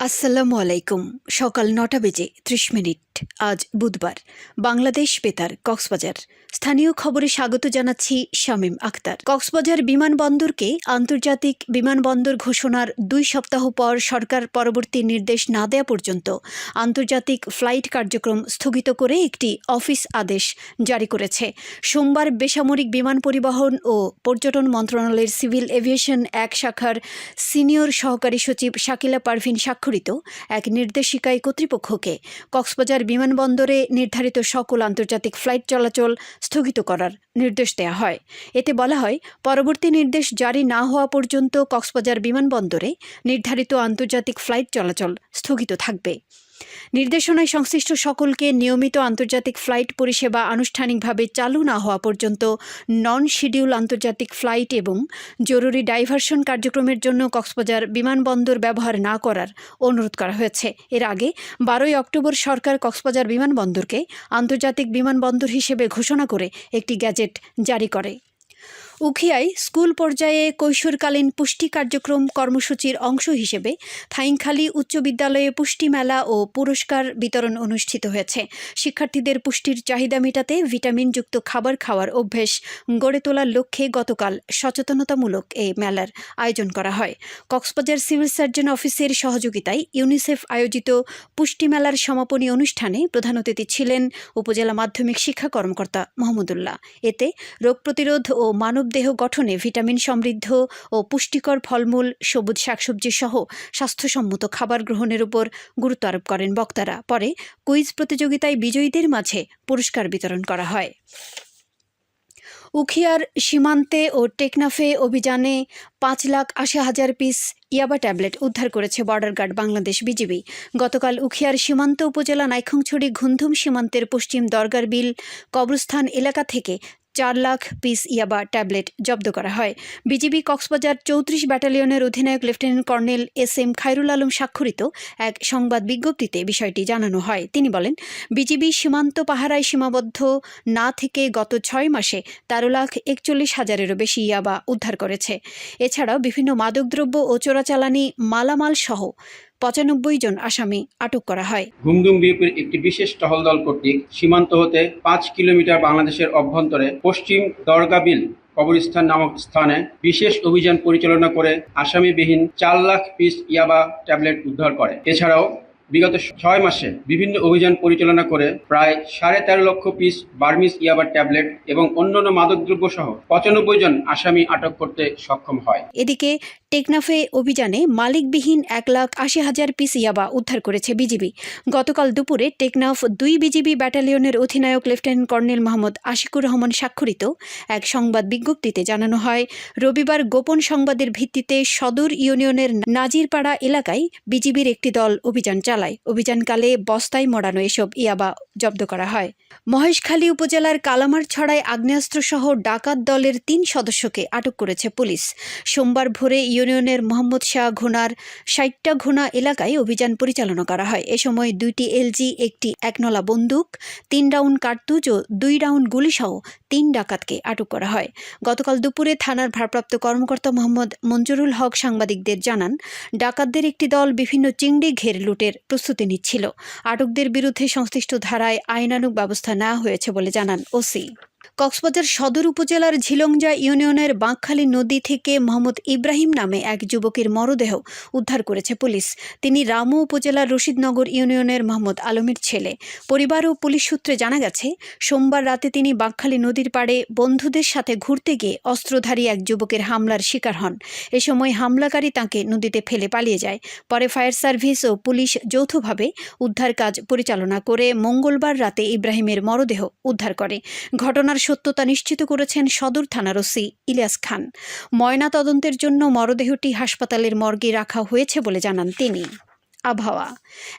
আসসালামু আলাইকুম। সকাল নটা বেজে ত্রিশ মিনিট। আজ বুধবার। বাংলাদেশ বেতার, কক্সবাজার। স্থানীয় খবরে স্বাগত জানাচ্ছি শামীম আক্তার কক্সবাজার বিমানবন্দরকে আন্তর্জাতিক বিমানবন্দর ঘোষণার দুই সপ্তাহ পর সরকার পরবর্তী নির্দেশ না দেয়া পর্যন্ত আন্তর্জাতিক ফ্লাইট কার্যক্রম স্থগিত করে একটি অফিস আদেশ জারি করেছে। সোমবার বেসামরিক বিমান পরিবহন ও পর্যটন মন্ত্রণালয়ের সিভিল এভিয়েশন এক শাখার সিনিয়র সহকারী সচিব শাকিলা পারভিন স্বাক্ষরিত এক নির্দেশিকায় কর্তৃপক্ষকে কক্সবাজার বিমানবন্দরে নির্ধারিত সকল আন্তর্জাতিক ফ্লাইট চলাচল স্থগিত করার নির্দেশ দেওয়া হয়। এতে বলা হয়, পরবর্তী নির্দেশ জারি না হওয়া পর্যন্ত কক্সবাজার বিমানবন্দরে নির্ধারিত আন্তর্জাতিক ফ্লাইট চলাচল স্থগিত থাকবে। নির্দেশনায় সংশ্লিষ্ট সকলকে নিয়মিত আন্তর্জাতিক ফ্লাইট পরিষেবা আনুষ্ঠানিকভাবে চালু না হওয়া পর্যন্ত নন শিডিউল আন্তর্জাতিক ফ্লাইট এবং জরুরি ডাইভারশন কার্যক্রমের জন্য কক্সবাজার বিমানবন্দর ব্যবহার না করার অনুরোধ করা হয়েছে। এর আগে বারোই অক্টোবর সরকার কক্সবাজার বিমানবন্দরকে আন্তর্জাতিক বিমানবন্দর হিসেবে ঘোষণা করে একটি গ্যাজেট জারি করে। উখিয়ায় স্কুল পর্যায়ে কৈশোরকালীন পুষ্টি কার্যক্রম কর্মসূচির অংশ হিসেবে থাইংখালী উচ্চ বিদ্যালয়ে পুষ্টি মেলা ও পুরস্কার বিতরণ অনুষ্ঠিত হয়েছে। শিক্ষার্থীদের পুষ্টির চাহিদা মেটাতে ভিটামিনযুক্ত খাবার খাওয়ার অভ্যেস গড়ে তোলার লক্ষ্যে গতকাল সচেতনতামূলক এই মেলার আয়োজন করা হয়। কক্সবাজার সিভিল সার্জন অফিসের সহযোগিতায় ইউনিসেফ আয়োজিত পুষ্টি মেলার সমাপনী অনুষ্ঠানে প্রধান অতিথি ছিলেন উপজেলা মাধ্যমিক শিক্ষা কর্মকর্তা মোহাম্মদুল্লাহ। এতে রোগ প্রতিরোধ ও মানবদেহ গঠনে ভিটামিন সমৃদ্ধ ও পুষ্টিকর ফলমূল, সবুজ শাকসবজি সহ স্বাস্থ্যসম্মত খাবার গ্রহণের উপর গুরুত্ব আরোপ করেন বক্তারা। পরে কুইজ প্রতিযোগিতায় বিজয়ীদের মাঝে পুরস্কার বিতরণ করা হয়। উখিয়ার সীমান্তে ও টেকনাফে অভিযানে পাঁচ লাখ আশি হাজার পিস ইয়াবা ট্যাবলেট উদ্ধার করেছে বর্ডার গার্ড বাংলাদেশ বিজিবি। গতকাল উখিয়ার সীমান্ত উপজেলা নাইখংছড়ি ঘুমধুম সীমান্তের পশ্চিম দরগার বিল কবরস্থান এলাকা থেকে চার লাখ পিস ইয়াবা ট্যাবলেট জব্দ করা হয়। বিজিবি কক্সবাজার চৌত্রিশ ব্যাটালিয়নের অধিনায়ক lieutenant colonel S M Khairul Alam স্বাক্ষরিত এক সংবাদ বিজ্ঞপ্তিতে বিষয়টি জানানো হয়। তিনি বলেন, বিজিবি সীমান্ত পাহারায় সীমাবদ্ধ না থেকে গত ছয় মাসে তেরো লাখ একচল্লিশ হাজারেরও বেশি ইয়াবা উদ্ধার করেছে। এছাড়াও বিভিন্ন মাদকদ্রব্য ও চোরাচালানি মালামাল সহ পঁচানব্বই জন আসামি আটক করা হয়। ঘুমদুম বিএপির একটি বিশেষ টহল দল কর্তৃক সীমান্ত হতে পাঁচ কিলোমিটার বাংলাদেশের অভ্যন্তরে পশ্চিম দরগাবিল কবরস্থান নামক স্থানে বিশেষ অভিযান পরিচালনা করে আসামিবিহীন চার লাখ পিস ইয়াবা ট্যাবলেট উদ্ধার করে। এছাড়াও বিগত ছয় মাসে বিভিন্ন অভিযান পরিচালনা করে প্রায় সাড়ে তেরো লক্ষ পিস বার্মিস ইয়াবা ট্যাবলেট এবং অন্যান্য মাদকদ্রব্য সহ পঁচানব্বই জন আসামি আটক করতে সক্ষম হয়। এদিকে টেকনাফে অভিযানে মালিকবিহীন এক লাখ আশি হাজার পিস ইয়াবা উদ্ধার করেছে বিজিবি। গতকাল দুপুরে টেকনাফ দুই বিজিবি ব্যাটালিয়নের অধিনায়ক লেফটেন্যান্ট কর্নেল মোহাম্মদ আশিকুর রহমান স্বাক্ষরিত এক সংবাদ বিজ্ঞপ্তিতে জানানো হয়, রবিবার গোপন সংবাদের ভিত্তিতে সদর ইউনিয়নের নাজিরপাড়া এলাকায় বিজিবির একটি দল অভিযান চালায়। অভিযানকালে বস্তায় মোড়ানো এসব ইয়াবা জব্দ করা হয়। মহেশখালী উপজেলার কালামার ছড়ায় আগ্নেয়াস্ত্রসহ ডাকাত দলের তিন সদস্যকে আটক করেছে পুলিশ। সোমবার ভোরে ইউনিয়নের মোহাম্মদ শাহ ঘোনার ষাটটা ঘোনা এলাকায় অভিযান পরিচালনা করা হয়। এ সময় দুইটি এলজি, একটি একনলা বন্দুক, তিন রাউন্ড কার্তুজ ও দুই রাউন্ড গুলিসহ তিন ডাকাতকে আটক করা হয়। গতকাল দুপুরে থানার ভারপ্রাপ্ত কর্মকর্তা মোহাম্মদ মঞ্জুরুল হক সাংবাদিকদের জানান, ডাকাতদের একটি দল বিভিন্ন চিংড়ি ঘের লুটের প্রস্তুতি নিচ্ছিল। আটকদের বিরুদ্ধে সংশ্লিষ্ট ধারায় আইনানুগ ব্যবস্থা নেওয়া হয়েছে বলে জানান ওসি। কক্সবাজার সদর উপজেলার ঝিলংজা ইউনিয়নের বাঁকখালী নদী থেকে মোহাম্মদ ইব্রাহিম নামে এক যুবকের মরদেহ উদ্ধার করেছে পুলিশ। তিনি রামু উপজেলার রশিদনগর ইউনিয়নের মোহাম্মদ আলমের ছেলে। পরিবার ও পুলিশ সূত্রে জানা গেছে, সোমবার রাতে তিনি বাঁকখালী নদীর পাড়ে বন্ধুদের সাথে ঘুরতে গিয়ে অস্ত্রধারী এক যুবকের হামলার শিকার হন। এ সময় হামলাকারী তাঁকে নদীতে ফেলে পালিয়ে যায়। পরে ফায়ার সার্ভিস ও পুলিশ যৌথভাবে উদ্ধার কাজ পরিচালনা করে মঙ্গলবার রাতে ইব্রাহিমের মরদেহ উদ্ধার করে। ঘটনার সত্যতা নিশ্চিত করেছেন সদর থানার ওসি ইলিয়াস খান। ময়না তদন্তের জন্য মরদেহটি হাসপাতালের মর্গে রাখা হয়েছে বলে জানান তিনি। আবহাওয়া।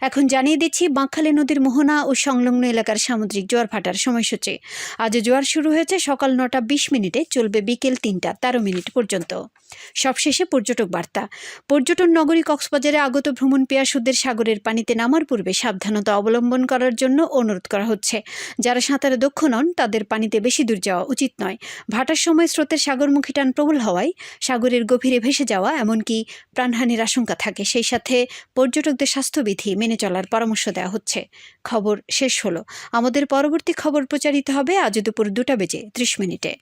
এখন জানিয়ে দিচ্ছি, বাঁকখালী নদীর মোহনা ও সংলগ্ন এলাকার সামুদ্রিক জোয়ার ভাটার সময়সূচি। আজ জোয়ার শুরু হয়েছে সকাল নটা বিশ মিনিটে, চলবে বিকেল তিনটা তেরো মিনিট পর্যন্ত। সবশেষে পর্যটক বার্তা। পর্যটন নগরী কক্সবাজারে আগত ভ্রমণ পেয়াসুদের সাগরের পানিতে নামার পূর্বে সাবধানতা অবলম্বন করার জন্য অনুরোধ করা হচ্ছে। যারা সাঁতারে দক্ষ নন, তাদের পানিতে বেশি দূর যাওয়া উচিত নয়। ভাটার সময় স্রোতের সাগরমুখী টান প্রবল হওয়ায় সাগরের গভীরে ভেসে যাওয়া, এমনকি প্রাণহানির আশঙ্কা থাকে। সেই সাথে পর্যটক চিকিৎসকদের স্বাস্থ্যবিধি মেনে চলার পরামর্শ দেওয়া হচ্ছে। খবর শেষ হলো। আমাদের পরবর্তী খবর প্রচারিত হবে আজ দুপুর দুটা বেজে ত্রিশ মিনিটে।